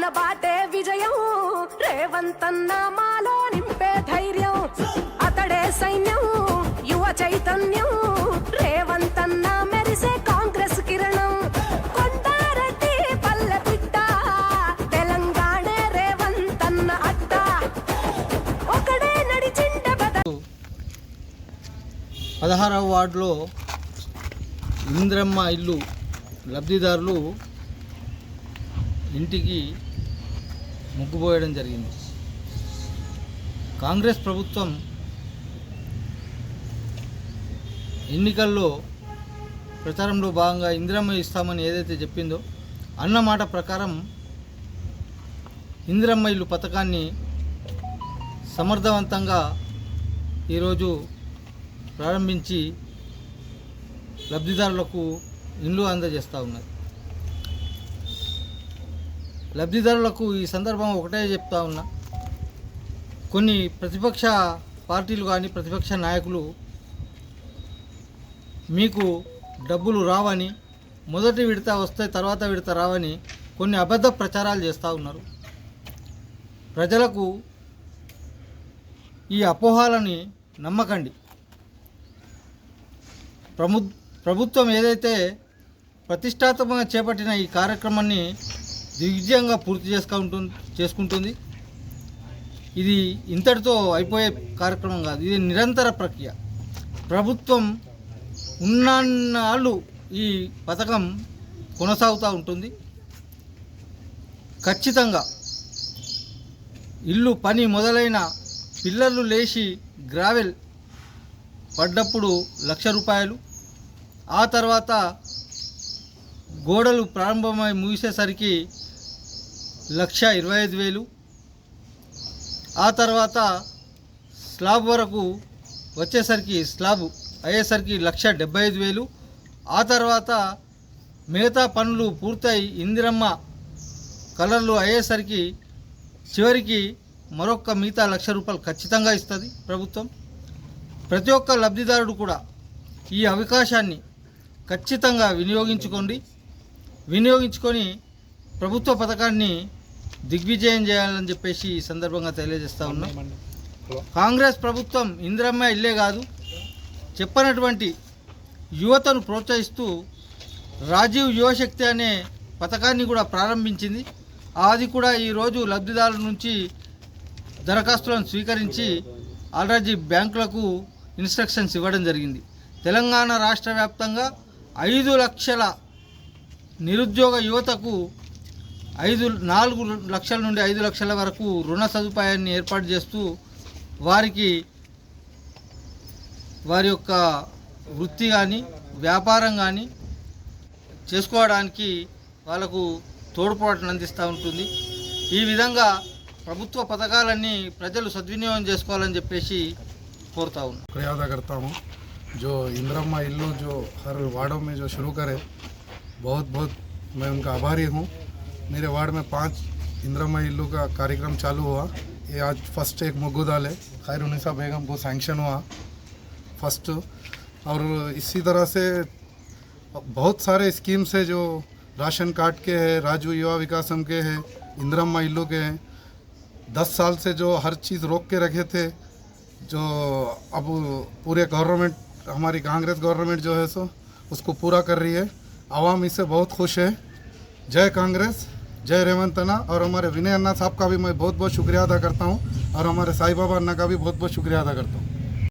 మన బాటే విజయం. రేవంతన్న మాలో నింపే ధైర్యం. అతడే సైన్యం యువ చైతన్యం. రేవంతన్న మెరిసే కాంగ్రెస్ కిరణం. కొండారెడ్డి పల్లె బిడ్డ తెలంగాణ రేవంతన్న అడ్డ ఒకడే నడిచిండ పదహారవ వార్డులో ఇంద్రమ్మ ఇల్లు లబ్ధిదారులు ఇంటికి ముగ్గుపోయడం జరిగింది. కాంగ్రెస్ ప్రభుత్వం ఎన్నికల్లో ప్రచారంలో భాగంగా ఇందిరమ్మ ఇస్తామని ఏదైతే చెప్పిందో అన్న మాట ప్రకారం ఇందిరమ్మ ఇల్లు పథకాన్ని సమర్థవంతంగా ఈరోజు ప్రారంభించి లబ్ధిదారులకు ఇండ్లు అందజేస్తూ ఉన్నది లబ్ధిదారులకు ఈ సందర్భం ఒకటే చెప్తా ఉన్నా. కొన్ని ప్రతిపక్ష పార్టీలు కానీ ప్రతిపక్ష నాయకులు మీకు డబ్బులు రావని మొదటి విడత వస్తే తర్వాత విడత రావని కొన్ని అబద్ధ ప్రచారాలు చేస్తూ ఉన్నారు. ప్రజలకు ఈ అపోహాలని నమ్మకండి. ప్రభు ప్రభుత్వం ఏదైతే ప్రతిష్టాత్మకంగా చేపట్టిన ఈ కార్యక్రమాన్ని దిగ్విజయంగా పూర్తి చేసుకుంటుంది చేసుకుంటుంది. ఇది ఇంతటితో అయిపోయే కార్యక్రమం కాదు. ఇది నిరంతర ప్రక్రియ. ప్రభుత్వం ఉన్నాళ్ళు ఈ పథకం కొనసాగుతూ ఉంటుంది. ఖచ్చితంగా ఇల్లు పని మొదలైన పిల్లలు లేచి గ్రావెల్ పడ్డప్పుడు లక్ష రూపాయలు. ఆ తర్వాత గోడలు ప్రారంభమై ముగిసేసరికి లక్ష ఇరవై ఐదు వేలు. ఆ తర్వాత స్లాబ్ వరకు వచ్చేసరికి స్లాబ్ అయ్యేసరికి లక్ష డెబ్బై ఐదు వేలు. ఆ తర్వాత మిగతా పనులు పూర్తయి ఇందిరమ్మ కలర్లు అయ్యేసరికి చివరికి మరొక మిగతా లక్ష రూపాయలు ఖచ్చితంగా ఇస్తుంది ప్రభుత్వం. ప్రతి ఒక్క లబ్ధిదారుడు కూడా ఈ అవకాశాన్ని ఖచ్చితంగా వినియోగించుకోండి. వినియోగించుకొని ప్రభుత్వ పథకాన్ని దిగ్విజయం చేయాలని చెప్పేసి ఈ సందర్భంగా తెలియజేస్తా ఉన్నాం. కాంగ్రెస్ ప్రభుత్వం ఇందిరమ్మ ఇల్లే కాదు చెప్పనటువంటి యువతను ప్రోత్సహిస్తూ రాజీవ్ యువశక్తి అనే పథకాన్ని కూడా ప్రారంభించింది. అది కూడా ఈరోజు లబ్ధిదారుల నుంచి దరఖాస్తులను స్వీకరించి ఆల్రెడీ బ్యాంకులకు ఇన్స్ట్రక్షన్స్ ఇవ్వడం జరిగింది. తెలంగాణ రాష్ట్ర వ్యాప్తంగా ఐదు లక్షల నిరుద్యోగ యువతకు ఐదు నాలుగు లక్షల నుండి ఐదు లక్షల వరకు రుణ సదుపాయాన్ని ఏర్పాటు చేస్తూ వారికి వారి యొక్క వృత్తి కానీ వ్యాపారం కానీ చేసుకోవడానికి వాళ్ళకు తోడ్పాటును అందిస్తూ ఉంటుంది ఈ విధంగా ప్రభుత్వ పథకాలన్నీ ప్రజలు సద్వినియోగం చేసుకోవాలని చెప్పేసి కోరుతా ఉన్నాను शुक्रिया अदा करता हूँ जो इंदिरम्मा इल्लू जो हर वार्डों में जो शुरू करे बहुत बहुत मैं उनका आभारी हूँ मेरे वार्ड में पाँच इंदिरम्मा इल्लू का कार्यक्रम चालू हुआ। ये आज फ़र्स्ट एक मुग्गुदाल है। खैर उन्नीसा बेगम को सैंक्शन हुआ। फ़र्स्ट और इसी तरह से बहुत सारे स्कीम्स है जो राशन कार्ड के हैं, राजू युवा विकासम के हैं इंदिरम्मा इल्लू के हैं। दस साल से जो हर चीज़ रोक के रखे थे, जो अब पूरे गवर्नमेंट हमारी कांग्रेस गवर्नमेंट जो है सो, उसको पूरा कर रही है। आवाम इससे बहुत खुश है। जय कांग्रेस। जय रेवंत अन्ना और हमारे विनय अन्ना साहब का भी मैं बहुत बहुत शुक्रिया अदा करता हूँ और हमारे साई बाबा अन्ना का भी बहुत बहुत शुक्रिया अदा करता हूँ।